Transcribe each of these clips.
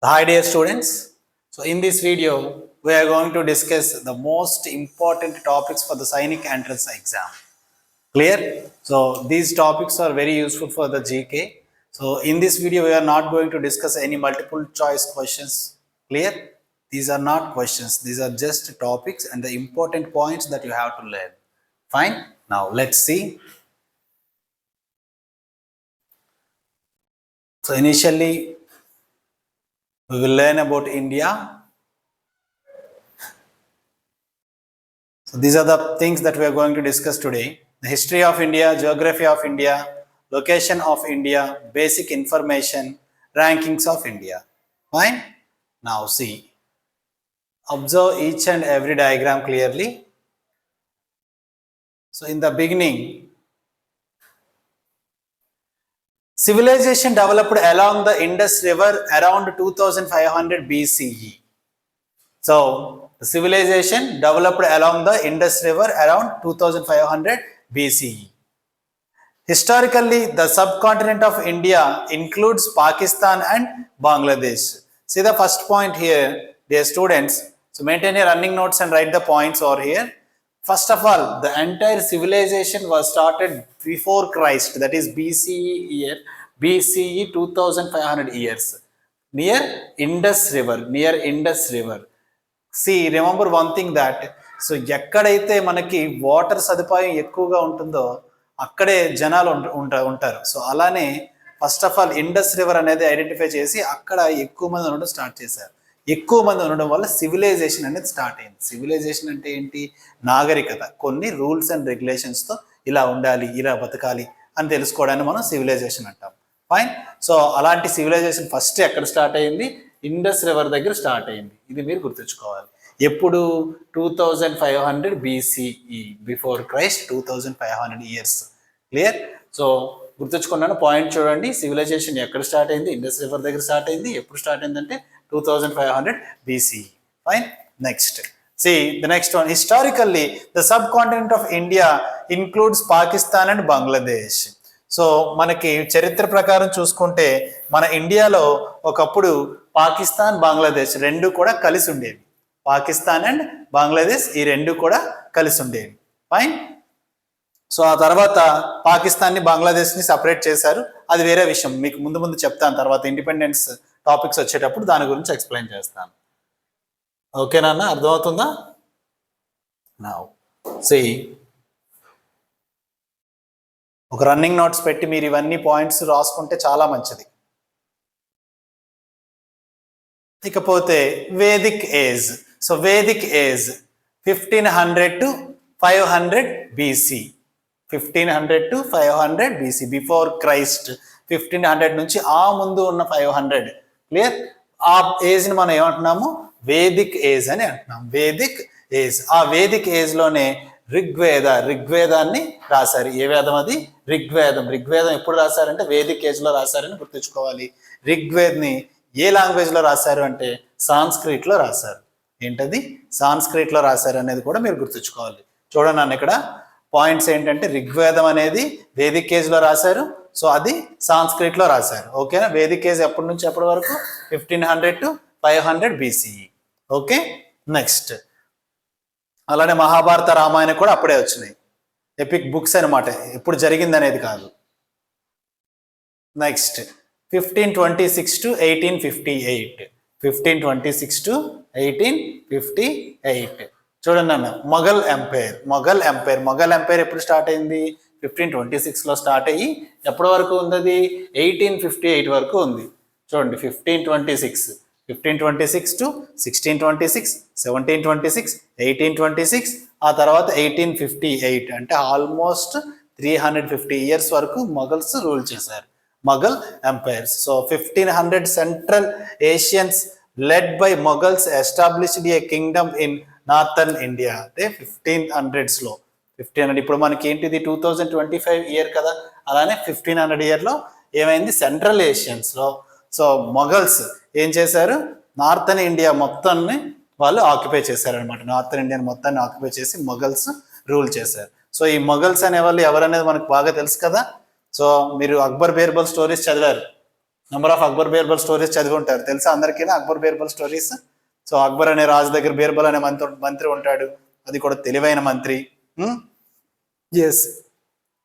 Hi dear students. So in this video, we are going to discuss the most important topics for the Sainik entrance exam. Clear? So these topics are very useful for the GK. So in this video, we are not going to discuss any multiple choice questions. Clear? These are not questions. These are just topics and the important points that you have to learn. Fine? Now let's see. So initially, we will learn about India. So these are the things that we are going to discuss today. The history of India, geography of India, location of India, basic information, rankings of India. Fine? Now see. Observe each and every diagram clearly. So in the beginning, Civilization developed along the Indus River around 2500 BCE. So, civilization developed along the Indus River around 2500 BCE. Historically, the subcontinent of India includes Pakistan and Bangladesh. See the first point here, dear students. So, maintain your running notes and write the points over here. First of all the entire civilization was started before Christ that is BCE year BCE two thousand five hundred years near Indus river near Indus river see remember one thing that so ఎక్కడైతే మనకి water సదుపాయం ఎక్కువగా ఉంటుందో అక్కడే జనాలు ఉంట ఉంటారు. So అలానే first of all Indus river అనేది ఐడెంటిఫై చేసి అక్కడ ఎక్కువ మంది ఉండడం స్టార్ట్ చేశారు. ఎక్కువ మంది ఉండడం వల్ల సివిలైజేషన్ అనేది స్టార్ట్ అయింది. సివిలైజేషన్ అంటే ఏంటి? నాగరికత. కొన్ని రూల్స్ అండ్ రెగ్యులేషన్స్తో ఇలా ఉండాలి ఇలా బతకాలి అని తెలుసుకోవడాన్ని మనం సివిలైజేషన్ అంటాం. ఫైన్ సో అలాంటి సివిలైజేషన్ ఫస్ట్ ఎక్కడ స్టార్ట్ అయింది? ఇండస్ రివర్ దగ్గర స్టార్ట్ అయింది. ఇది మీరు గుర్తుంచుకోవాలి. ఎప్పుడు? Two thousand five hundred BCE before Christ two thousand five hundred years clear so గుర్తుంచుకున్నాను point చూడండి. సివిలైజేషన్ ఎక్కడ స్టార్ట్ అయింది? ఇండస్ రివర్ దగ్గర స్టార్ట్ అయింది. ఎప్పుడు స్టార్ట్ అయిందంటే two BCE. Five hundred BC fine next one. The next one historically the subcontinent of India Pakistan and Bangladesh so మనకి చరిత్ర ప్రకారం చూసుకుంటే మన ఇండియాలో ఒకప్పుడు పాకిస్తాన్ బంగ్లాదేశ్ రెండు కూడా కలిసి ఉండేవి. పాకిస్తాన్ అండ్ బంగ్లాదేశ్ ఈ రెండు కూడా కలిసి ఉండేవి. ఫైన్ సో ఆ తర్వాత పాకిస్తాన్ని బంగ్లాదేశ్ని సపరేట్ చేశారు. అది వేరే విషయం. మీకు ముందు ముందు చెప్తాను. తర్వాత ఇండిపెండెన్స్ టాపిక్స్ వచ్చేటప్పుడు దాని గురించి ఎక్స్ప్లెయిన్ చేస్తాను. ఓకేనా అన్న అర్థమవుతుందా? నా సి ఒక రన్నింగ్ నోట్స్ పెట్టి మీరు ఇవన్నీ పాయింట్స్ రాసుకుంటే చాలా మంచిది. ఇకపోతే Vedic age so Vedic age fifteen hundred to five hundred BC fifteen hundred to five hundred BC before Christ fifteen hundred నుంచి ఆ ముందు ఉన్న ఫైవ్ హండ్రెడ్ క్లియర్ ఆ ఏజ్ని మనం ఏమంటున్నాము? వేదిక్ ఏజ్ అని అంటున్నాం వేదిక్ ఏజ్ ఆ వేదిక్ ఏజ్లోనే ఋగ్వేద ఋగ్వేదాన్ని రాశారు. ఏ వేదం అది? ఋగ్వేదం. ఋగ్వేదం ఎప్పుడు రాశారంటే వేదిక్ ఏజ్లో రాశారని గుర్తుంచుకోవాలి. ఋగ్వేద్ని ఏ లాంగ్వేజ్లో రాశారు అంటే సాంస్క్రిట్లో రాశారు. ఏంటది? సాంస్క్రిట్లో రాశారు అనేది కూడా మీరు గుర్తుంచుకోవాలి. చూడండి నన్ను ఇక్కడ. పాయింట్స్ ఏంటంటే ఋగ్వేదం అనేది వేదిక్ ఏజ్లో రాశారు. సో అది సాంస్క్రిట్లో రాశారు. ఓకేనా? వేదిక్ ఏజ్ ఎప్పటి నుంచి ఎప్పటి వరకు? Fifteen hundred to five hundred BCE okay? Next అలానే మహాభారత రామాయణం కూడా అప్పుడే వచ్చినాయి. ఎపిక్ బుక్స్ అనమాట ఎప్పుడు జరిగింది అనేది కాదు. Next fifteen twenty six to eighteen fifty eight fifteen twenty six to eighteen fifty eight చూడండి అన్న Mughal empire Mughal empire Mughal empire ఎప్పుడు స్టార్ట్ అయింది? ఫిఫ్టీన్ ట్వంటీ సిక్స్లో స్టార్ట్ అయ్యి ఎప్పటి వరకు ఉంది అది ఎయిటీన్ ఫిఫ్టీ ఎయిట్ వరకు ఉంది. చూడండి fifteen twenty six. Fifteen twenty six to sixteen twenty six seventeen twenty six eighteen twenty six ఆ తర్వాత ఎయిటీన్ ఫిఫ్టీ ఎయిట్. అంటే almost three hundred fifty years వరకు మొఘల్స్ రూల్ చేశారు. Mughal empires. So fifteen hundred central Asians led by Mughals established a kingdom in northern India అంటే fifteen హండ్రెడ్స్లో. Fifteen hundred. ఇప్పుడు మనకి ఏంటిది two thousand twenty five year కదా. అలానే fifteen hundred ఇయర్లో ఏమైంది? సెంట్రల్ ఏషియన్స్లో. సో మొఘల్స్ ఏం చేశారు? నార్థన్ ఇండియా మొత్తాన్ని వాళ్ళు ఆక్యుపై చేశారనమాట నార్థన్ ఇండియన్ మొత్తాన్ని ఆక్యుపై చేసి మొఘల్స్ రూల్ చేశారు. సో ఈ మొఘల్స్ అనే వాళ్ళు ఎవరనేది మనకు బాగా తెలుసు కదా. సో మీరు అక్బర్ బీర్బల్ స్టోరీస్ చదివారు. Number of Akbar Birbal stories చదివి ఉంటారు తెలుసా అందరికీ అక్బర్ బీర్బల్ స్టోరీస్? సో అక్బర్ అనే రాజు దగ్గర బీర్బల్ అనే మంత్రి మంత్రి ఉంటాడు. అది కూడా తెలివైన మంత్రి. ఎస్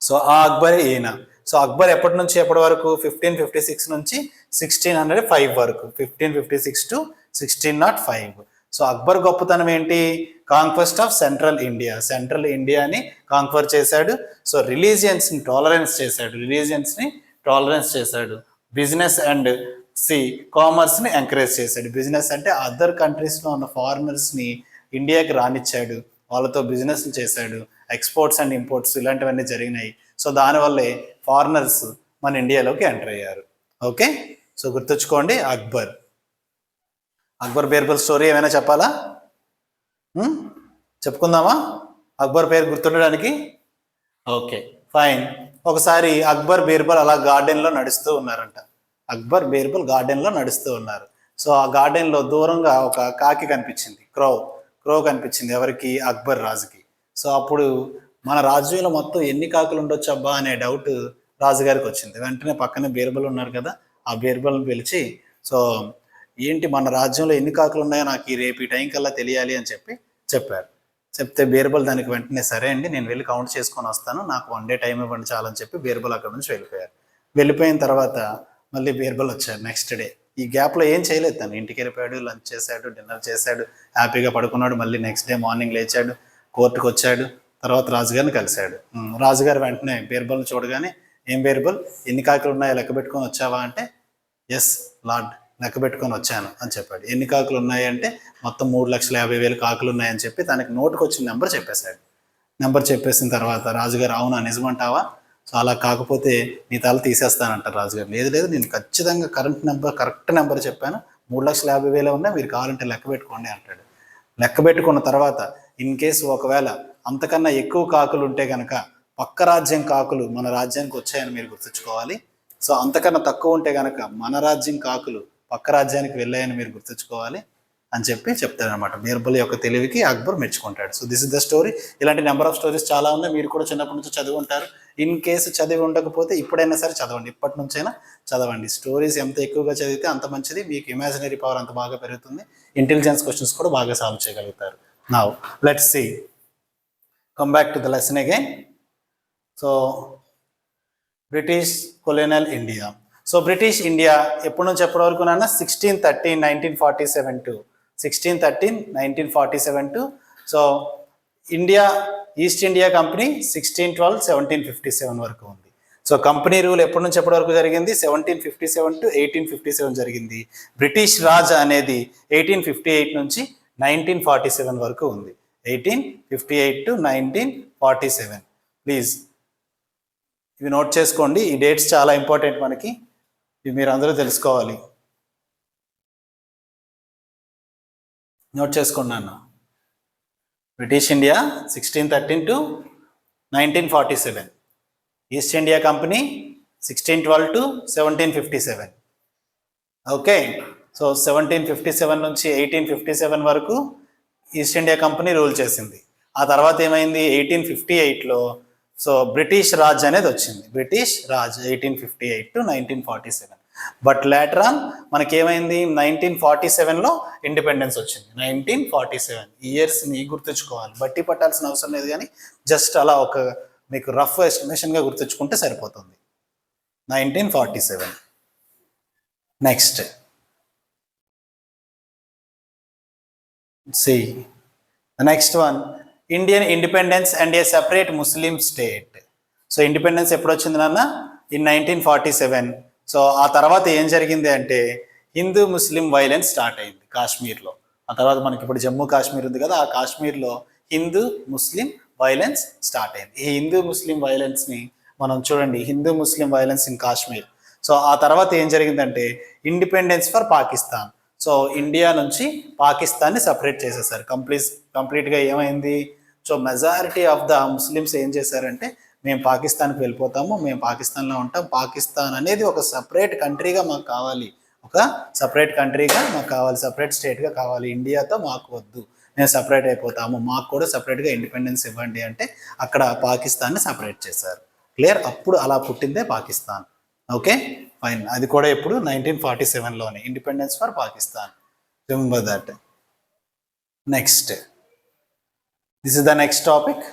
సో ఆ అక్బరే ఈయన. సో అక్బర్ ఎప్పటి నుంచి ఎప్పటి వరకు? ఫిఫ్టీన్ ఫిఫ్టీ సిక్స్ నుంచి సిక్స్టీన్ హండ్రెడ్ ఫైవ్ వరకు. Fifteen fifty six to sixteen nought five so Akbar గొప్పతనం ఏంటి? Conquest of central India central ఇండియాని కాంక్వర్ చేశాడు. సో రిలీజియన్స్ని టాలరెన్స్ చేశాడు. రిలీజియన్స్ని టాలరెన్స్ చేశాడు. బిజినెస్ అండ్ సి కామర్స్ని ఎంకరేజ్ చేశాడు. బిజినెస్ అంటే అదర్ కంట్రీస్లో ఉన్న ఫారినర్స్ని ఇండియాకి రానిచ్చాడు. వాళ్ళతో బిజినెస్ చేశాడు ఎక్స్పోర్ట్స్ అండ్ ఇంపోర్ట్స్ ఇలాంటివన్నీ జరిగినాయి. సో దానివల్లే ఫారినర్స్ మన ఇండియాలోకి ఎంటర్ అయ్యారు. ఓకే సో గుర్తుంచుకోండి అక్బర్. అక్బర్ బీర్బల్ స్టోరీ ఏమైనా చెప్పాలా? Hmm? చెప్పుకుందామా? అక్బర్ పేరు గుర్తుండడానికి? ఓకే ఫైన్ ఒకసారి అక్బర్ బీర్బల్ అలా గార్డెన్లో నడుస్తూ ఉన్నారంట. అక్బర్ బీర్బల్ గార్డెన్లో నడుస్తూ ఉన్నారు. సో ఆ గార్డెన్లో దూరంగా ఒక కాకి కనిపించింది క్రౌ క్రో కనిపించింది ఎవరికి? అక్బర్ రాజుకి. సో అప్పుడు మన రాజ్యంలో మొత్తం ఎన్ని కాకులు ఉండొచ్చు అబ్బా అనే డౌట్ రాజుగారికి వచ్చింది. వెంటనే పక్కనే బీర్బల్ ఉన్నారు కదా ఆ బీర్బల్ని పిలిచి సో ఏంటి మన రాజ్యంలో ఎన్ని కాకులు ఉన్నాయో నాకు ఈ రేపు ఈ టైం కల్లా తెలియాలి అని చెప్పి చెప్పారు. చెప్తే బీర్బల్ దానికి వెంటనే సరే అండి నేను వెళ్ళి కౌంట్ చేసుకొని వస్తాను నాకు వన్ డే టైం ఇవ్వండి చాలని చెప్పి బీర్బల్ అక్కడ నుంచి వెళ్ళిపోయారు. వెళ్ళిపోయిన తర్వాత మళ్ళీ బీర్బల్ వచ్చారు నెక్స్ట్ డే. ఈ గ్యాప్లో ఏం చేయలేదు. తను ఇంటికి వెళ్ళిపోయాడు లంచ్ చేశాడు డిన్నర్ చేశాడు హ్యాపీగా పడుకున్నాడు మళ్ళీ నెక్స్ట్ డే మార్నింగ్ లేచాడు కోర్టుకు వచ్చాడు తర్వాత రాజుగారిని కలిశాడు. రాజుగారు వెంటనే బీర్బల్ని చూడగానే ఏం బీర్బల్ ఎన్ని కాకులు ఉన్నాయో లెక్క పెట్టుకొని వచ్చావా? అంటే ఎస్ లార్డ్ లెక్క పెట్టుకొని వచ్చాను అని చెప్పాడు. ఎన్ని కాకులు ఉన్నాయి? అంటే మొత్తం మూడు లక్షల యాభై వేలు కాకులు ఉన్నాయని చెప్పి తనకి నోటుకు వచ్చిన నెంబర్ చెప్పేశాడు. నెంబర్ చెప్పేసిన తర్వాత రాజుగారు అవునా నిజమంటావా? సో అలా కాకపోతే నీ తల తీసేస్తానంటారు రాజుగారు. లేదు లేదు నేను ఖచ్చితంగా కరెంట్ నెంబర్ కరెక్ట్ నెంబర్ చెప్పాను. మూడు లక్షల యాభై వేలు ఉన్నాయి మీరు కావాలంటే లెక్క పెట్టుకోండి అంటాడు. లెక్క పెట్టుకున్న తర్వాత ఇన్ కేసు ఒకవేళ అంతకన్నా ఎక్కువ కాకులు ఉంటే కనుక పక్క రాజ్యం కాకులు మన రాజ్యానికి వచ్చాయని మీరు గుర్తుంచుకోవాలి. సో అంతకన్నా తక్కువ ఉంటే కనుక మన రాజ్యం కాకులు పక్క రాజ్యానికి వెళ్ళాయని మీరు గుర్తుంచుకోవాలి అని చెప్పి చెప్తాడనమాట బీర్బల్ యొక్క తెలివికి Akbar మెచ్చుకుంటాడు. So this is the story. ఇలాంటి నెంబర్ ఆఫ్ స్టోరీస్ చాలా ఉన్నాయి. మీరు కూడా చిన్నప్పటి నుంచి చదువుకుంటారు. ఇన్ కేసు చదివి ఉండకపోతే ఇప్పుడైనా సరే చదవండి. ఇప్పటి నుంచైనా చదవండి. స్టోరీస్ ఎంత ఎక్కువగా చదివితే అంత మంచిది. మీకు ఇమాజినరీ పవర్ అంత బాగా పెరుగుతుంది. ఇంటెలిజెన్స్ క్వశ్చన్స్ కూడా బాగా సాల్వ్ చేయగలుగుతారు. Now let's see come back to the lesson again so British colonial India so British India ఎప్పటి నుంచి ఎప్పటి వరకు నాన్న? Sixteen thirteen nineteen forty seven to sixteen thirteen nineteen forty seven to so India East India Company sixteen twelve seventeen fifty seven వరకు ఉంది. So company rule ఎప్పటి నుంచి ఎప్పటి వరకు జరిగింది? Seventeen fifty seven to eighteen fifty seven జరిగింది. British Raj అనేది eighteen fifty eight నుంచి నైన్టీన్ ఫార్టీ సెవెన్ వరకు ఉంది. Eighteen fifty eight to nineteen forty seven please ఇవి నోట్ చేసుకోండి. ఈ డేట్స్ చాలా ఇంపార్టెంట్ మనకి. ఇవి మీరు అందరూ తెలుసుకోవాలి. నోట్ చేసుకోండి అన్న British India sixteen thirteen to nineteen forty seven East India Company sixteen twelve to seventeen fifty seven okay so seventeen fifty seven నుంచి ఎయిటీన్ ఫిఫ్టీ సెవెన్ వరకు ఈస్ట్ ఇండియా కంపెనీ రూల్ చేసింది. ఆ తర్వాత ఏమైంది? ఎయిటీన్ ఫిఫ్టీ ఎయిట్లో so British Raj అనేది వచ్చింది. British Raj eighteen fifty eight to nineteen forty seven but later on మనకేమైంది? Nineteen forty సెవెన్లో ఇండిపెండెన్స్ వచ్చింది. నైన్టీన్ ఫార్టీ సెవెన్ ఇయర్స్ని గుర్తుంచుకోవాలి. బట్టి పట్టాల్సిన అవసరం లేదు కానీ జస్ట్ అలా ఒక మీకు రఫ్ ఎస్టిమేషన్గా గుర్తుంచుకుంటే సరిపోతుంది. Nineteen forty seven next see next one Indian independence and a separate Muslim state so independence ఎప్పుడు వచ్చింది నాన్న? In nineteen forty seven so ఆ తర్వాత ఏం జరిగింది అంటే హిందూ ముస్లిం వైలెన్స్ స్టార్ట్ అయింది కాశ్మీర్లో. ఆ తర్వాత మనకి ఇప్పుడు జమ్మూ కాశ్మీర్ ఉంది కదా ఆ కాశ్మీర్లో హిందూ ముస్లిం వైలెన్స్ స్టార్ట్ అయింది. ఈ హిందూ ముస్లిం వైలెన్స్ని మనం చూడండి Hindu Muslim violence in Kashmir. So ఆ తర్వాత ఏం జరిగిందంటే independence for Pakistan. So India నుంచి పాకిస్తాన్ని సపరేట్ చేసేసారు. కంప్లీట్ కంప్లీట్గా ఏమైంది? So majority of the Muslims ఏం చేశారంటే మేము పాకిస్తాన్కి వెళ్ళిపోతాము మేము పాకిస్తాన్లో ఉంటాం. పాకిస్తాన్ అనేది ఒక సపరేట్ కంట్రీగా మాకు కావాలి. ఒక సపరేట్ కంట్రీగా మాకు కావాలి. సపరేట్ స్టేట్గా కావాలి. ఇండియాతో మాకు వద్దు. మేము సపరేట్ అయిపోతాము. మాకు కూడా సపరేట్గా ఇండిపెండెన్స్ ఇవ్వండి అంటే అక్కడ పాకిస్తాన్ని సపరేట్ చేశారు. క్లియర్ అప్పుడు అలా పుట్టిందే పాకిస్తాన్. ఓకే ఫైన్ అది కూడా ఇప్పుడు nineteen forty సెవెన్లోనే independence for Pakistan remember that next this is the next topic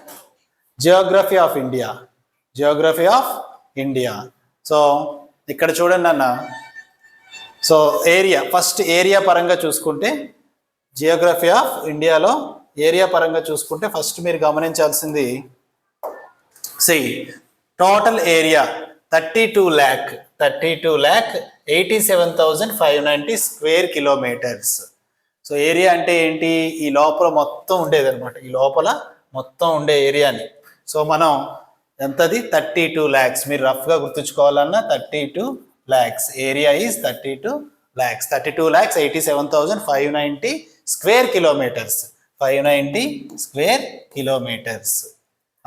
geography of India geography of India so ఇక్కడ చూడండి అన్న. సో ఏరియా ఫస్ట్ ఏరియా పరంగా చూసుకుంటే జియోగ్రఫీ ఆఫ్ ఇండియాలో ఏరియా పరంగా చూసుకుంటే ఫస్ట్ మీరు గమనించాల్సింది see total area thirty two lakh thirty two lakh eighty seven thousand five ninety square kilometres so area అంటే ఏంటి? ఈ లోపల మొత్తం ఉండేది అనమాట ఈ లోపల మొత్తం ఉండే ఏరియాని సో మనం ఎంతది? థర్టీ టూ ల్యాక్స్ మీరు రఫ్గా గుర్తుంచుకోవాలన్నా thirty two lakhs area is thirty two lakhs thirty two lakhs eighty seven thousand five ninety square kilometres. Five ninety square kilometres.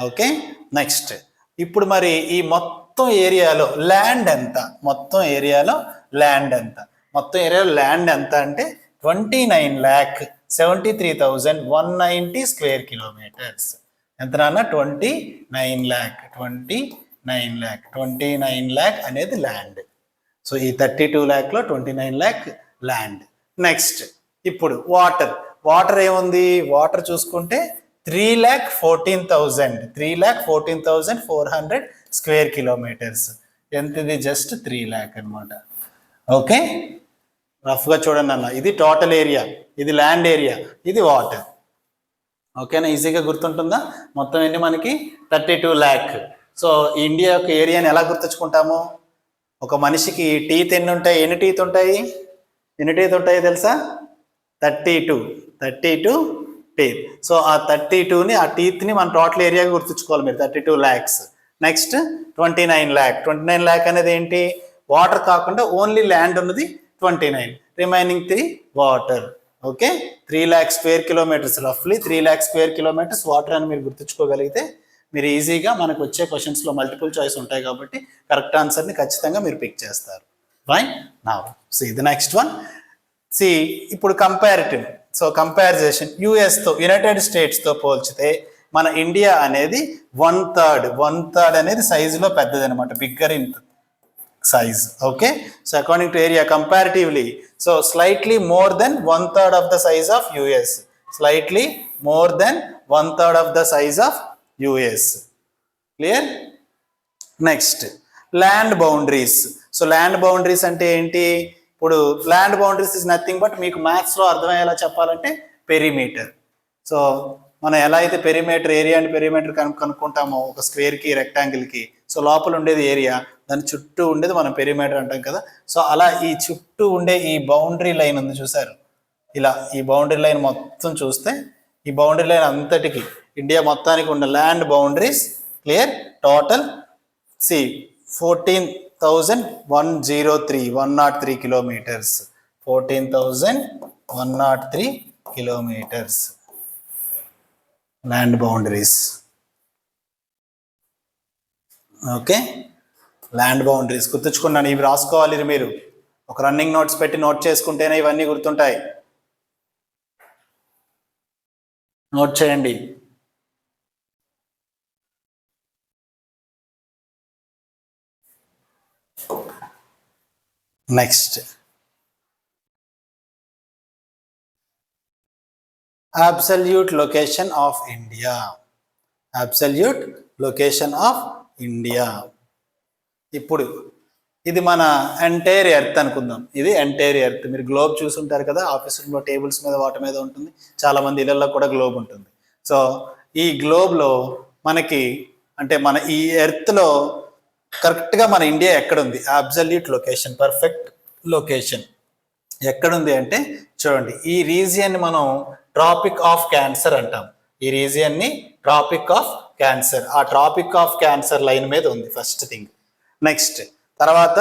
Okay? Next. ఇప్పుడు మరి ఈ మొత్తం ఏరియాలో ల్యాండ్ ఎంత? మొత్తం ఏరియాలో ల్యాండ్ ఎంత? మొత్తం ఏరియాలో ల్యాండ్ ఎంత అంటే twenty nine lakh seventy three thousand one ninety square kilometres. ఎంత నాన్న twenty nine lakh. Twenty nine lakh. Twenty nine lakh అనేది ల్యాండ్. సో ఈ thirty two ల్యాక్లో twenty nine lakh land. Next ఇప్పుడు వాటర్. వాటర్ ఏముంది? Water చూసుకుంటే three lakh fourteen thousand. Three lakh fourteen thousand four hundred square kilometres. ఎంత ఇది just three lakh అనమాట okay? రఫ్గా చూడండి అన్న. ఇది టోటల్ ఏరియా. ఇది ల్యాండ్ ఏరియా. ఇది వాటర్. ఓకేనా? ఈజీగా గుర్తుంటుందా? మొత్తం ఎన్ని మనకి? Thirty two lakh so India యొక్క ఏరియాని ఎలా గుర్తుంచుకుంటాము? ఒక మనిషికి టీత్ ఎన్ని ఉంటాయి? ఎన్ని టీత్ ఉంటాయి? ఎన్ని టీత్ ఉంటాయి తెలుసా? Thirty two. Thirty two teeth so ఆ థర్టీ టూని ఆ టీత్ని మన టోటల్ ఏరియాగా గుర్తుంచుకోవాలి మీరు. Thirty two lakhs next twenty nine lakh twenty nine lakh అనేది ఏంటి? వాటర్ కాకుండా ఓన్లీ ల్యాండ్ ఉన్నది twenty nine remaining three water okay? Three lakh square kilometres రఫ్లీ three lakh square kilometres water అని మీరు గుర్తుంచుకోగలిగితే మీరు ఈజీగా మనకు వచ్చే క్వశ్చన్స్లో మల్టిపుల్ చాయిస్ ఉంటాయి కాబట్టి కరెక్ట్ ఆన్సర్ని ఖచ్చితంగా మీరు పిక్ చేస్తారు. ఫైన్ నా సో ఇది నెక్స్ట్ వన్ సి ఇప్పుడు కంపారిటివ్ సో కంపారిజేషన్ యుఎస్తో యునైటెడ్ స్టేట్స్తో పోల్చితే మన ఇండియా అనేది వన్ థర్డ్ వన్ థర్డ్ అనేది సైజులో పెద్దది అనమాట bigger in size okay so according to area comparatively so slightly more than one third of the size of us slightly more than one third of the size of us clear next land boundaries so land boundaries అంటే ఏంటి ఇప్పుడు land boundaries is nothing but మీకు మ్యాథ్స్లో అర్థమయ్యేలా చెప్పాలంటే perimeter so మనం ఎలా అయితే పెరిమీటర్ ఏరియా అండ్ పెరిమీటర్ కను కనుక్కుంటామో ఒక స్క్వేర్కి రెక్టాంగిల్కి సో లోపల ఉండేది ఏరియా దాని చుట్టూ ఉండేది మనం పెరిమీటర్ అంటాం కదా. సో అలా ఈ చుట్టూ ఉండే ఈ బౌండరీ లైన్ ఉంది చూసారు ఇలా ఈ బౌండరీ లైన్ మొత్తం చూస్తే ఈ బౌండరీ లైన్ అంతటికి ఇండియా మొత్తానికి ఉన్న land boundaries clear total see fourteen thousand one zero three one nought three kilometres fourteen thousand one nought three kilometres land boundaries okay? Land boundaries గుర్తుంచుకున్నాను ఇవి రాసుకోవాలి మీరు. ఒక రన్నింగ్ నోట్స్ పెట్టి నోట్ చేసుకుంటేనే ఇవన్నీ గుర్తుంటాయి. నోట్ చేయండి. Next absolute location of India absolute location of India. ఇప్పుడు ఇది మన ఎంటైర్ ఎర్త్ అనుకుందాం. ఇది ఎంటైర్ ఎర్త్ మీరు గ్లోబ్ చూసుంటారు కదా ఆఫీస్ రూమ్లో టేబుల్స్ మీద వాటి మీద ఉంటుంది. చాలామంది ఇళ్ళలో కూడా గ్లోబ్ ఉంటుంది. సో ఈ గ్లోబ్లో మనకి అంటే మన ఈ ఎర్త్లో కరెక్ట్గా మన ఇండియా ఎక్కడుంది? అబ్సల్యూట్ లొకేషన్ పర్ఫెక్ట్ లొకేషన్ ఎక్కడుంది అంటే చూడండి. ఈ రీజియన్ని మనం ట్రాపిక్ ఆఫ్ క్యాన్సర్ అంటాం. ఈ రీజియన్ని ట్రాపిక్ ఆఫ్ క్యాన్సర్ ఆ ట్రాపిక్ ఆఫ్ క్యాన్సర్ లైన్ మీద ఉంది ఫస్ట్ థింగ్ నెక్స్ట్ తర్వాత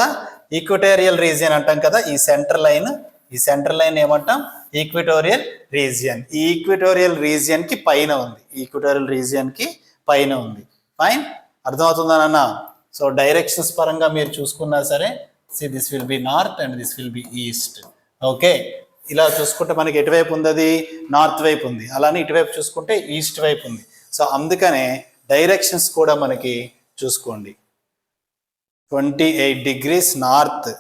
ఈక్విటోరియల్ రీజియన్ అంటాం కదా ఈ సెంటర్ లైన్ ఈ సెంటర్ లైన్ ఏమంటాం? ఈక్విటోరియల్ రీజియన్ ఈ ఈక్విటోరియల్ రీజియన్కి పైన ఉంది. ఈక్విటోరియల్ రీజియన్కి పైన ఉంది. ఫైన్ అర్థమవుతుందా సో డైరెక్షన్స్ పరంగా మీరు చూసుకున్నా సరే see this will be north and this will be east okay ఇలా చూసుకుంటే మనకి ఎటువైపు ఉంది అది? నార్త్ వైపు ఉంది. అలానే ఇటువైపు చూసుకుంటే ఈస్ట్ వైపు ఉంది. సో అందుకనే డైరెక్షన్స్ కూడా మనకి చూసుకోండి. Twenty eight degrees north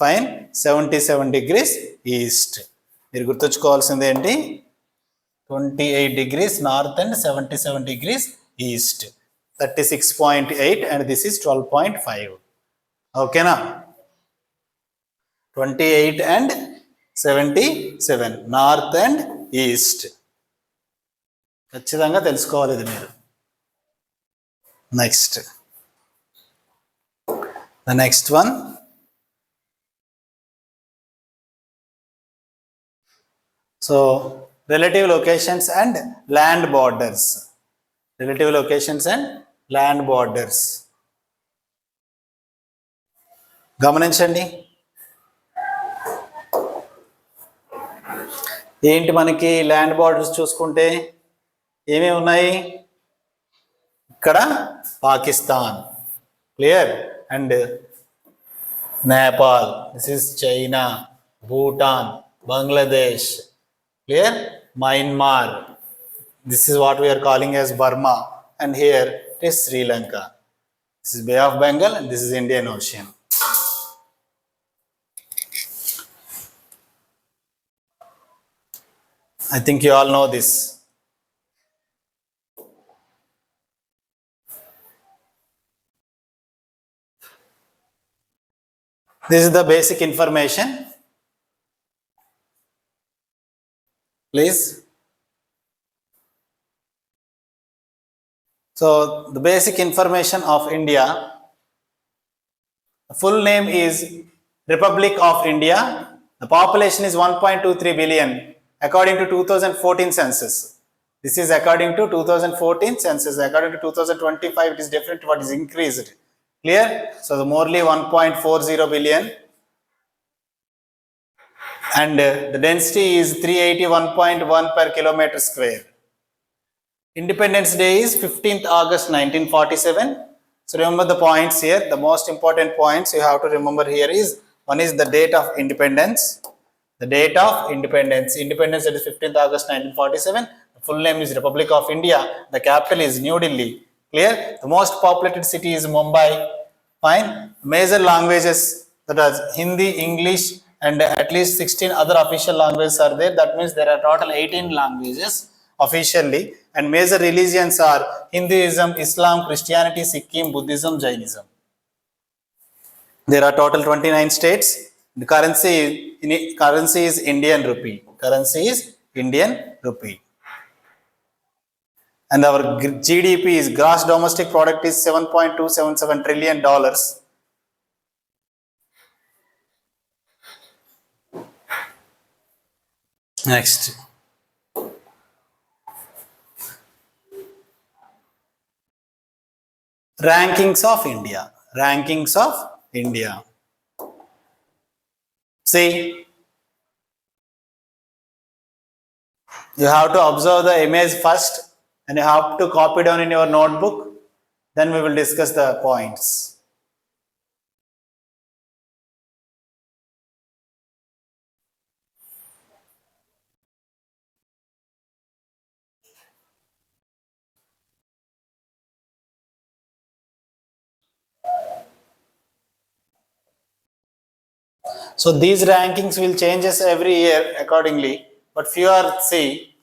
fine. Seventy seven degrees east. మీరు గుర్తుంచుకోవాల్సింది ఏంటి? Twenty eight degrees north and seventy seven degrees east. Thirty six point eight and this is twelve point five. ఓకేనా? Twenty eight and seventy seven north and east. ఖచ్చితంగా తెలుసుకోవాలి ఇది మీరు. Next the next one so relative locations and land borders relative locations and land borders గమనించండి. ఏంటి మనకి land borders చూసుకుంటే ఏమేమి ఉన్నాయి ఇక్కడ Pakistan clear and Nepal this is China Bhutan Bangladesh clear myanmar this is what we are calling as burma and here it is sri lanka this is bay of bengal and this is indian ocean i think you all know this This is the basic information please. So, the basic information of India, the full name is Republic of India. The population is 1.23 billion according to 2014 census. This is according to 2014 census. According to 2025, it is different. What is increased? Clear? So, the morely 1.40 billion and uh, the density is 381.1 per kilometer square. Independence Day is 15th August 1947. So remember the points here. The most important points you have to remember here is one is the date of independence. The date of independence. Independence is 15th August 1947. The full name is Republic of India. The capital is New Delhi. Clear? The most populated city is Mumbai. Fine. Major languages that are Hindi, English, and at least 16 other official languages are there. That means there are total 18 languages officially, and major religions are Hinduism, Islam, Christianity, Sikkim, Buddhism, Jainism. There are total 29 states. The currency currency is Indian rupee. Currency is Indian rupee. And our GDP is gross domestic product is 7.277 trillion dollars. Next. Rankings of India. Rankings of India. See, you have to observe the image first and you have to copy down in your notebook. Then we will discuss the points. So these rankings will changes every year accordingly, but few are see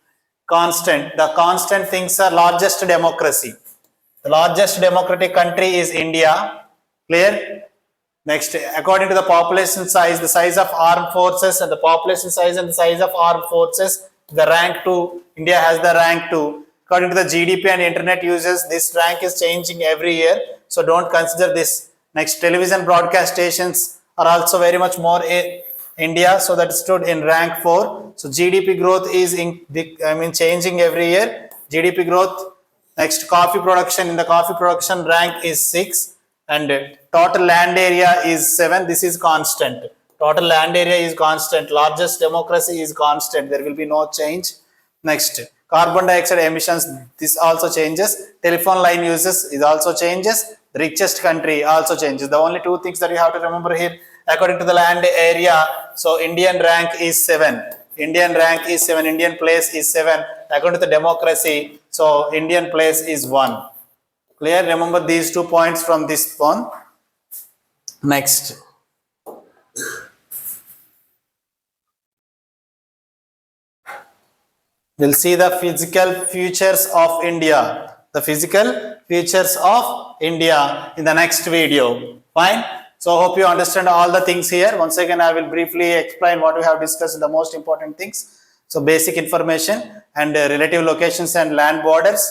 constant. The constant things are largest democracy. The largest democratic country is India. Clear? Next, according to the population size, the size of armed forces and the population size and the size of armed forces, the rank two, India has the rank two. According to the GDP and internet users, this rank is changing every year. So don't consider this. Next, television broadcast stations are also very much more in India, so that stood in rank four. So GDP growth is in, I mean, changing every year. GDP growth. Next, coffee production. In the coffee production, rank is six, and total land area is seven. This is constant. Total land area is constant. Largest democracy is constant. There will be no change. Next, carbon dioxide emissions. This also changes. Telephone line uses is also changes. Richest country also changes. The only two things that you have to remember here, according to the land area. So Indian rank is seven. Indian rank is seven. Indian place is seven. According to the democracy, so Indian place is one. Clear? Remember these two points from this one. Next. We'll see the physical features of India. The physical features of India in the next video. Fine. So hope you understand all the things here. Once again, I will briefly explain what we have discussed, the most important things. So basic information and uh, relative locations and land borders.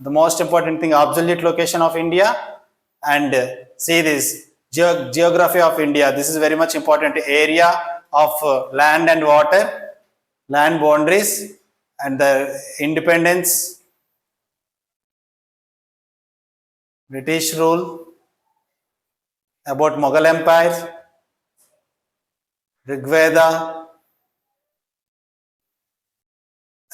The most important thing, absolute location of India and uh, see this geo- geography of India. This is very much important area of uh, land and water, land boundaries and the independence, British rule, about Mughal Empire, Rig Veda,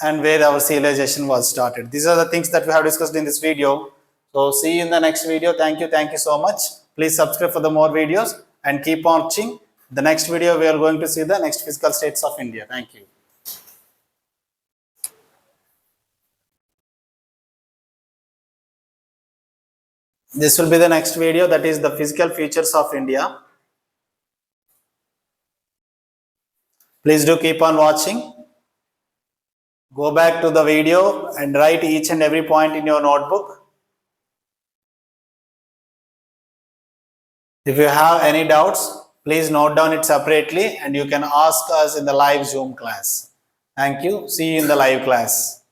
and where our civilization was started. These are the things that we have discussed in this video. So see you in the next video. Thank you. Thank you so much. Please subscribe for the more videos and keep watching. The next video we are going to see the next physical states of India. Thank you. This will be the next video that is the physical features of India. Please do keep on watching. Go back to the video and write each and every point in your notebook. If you have any doubts, please note down it separately and you can ask us in the live Zoom class. Thank you. See you in the live class.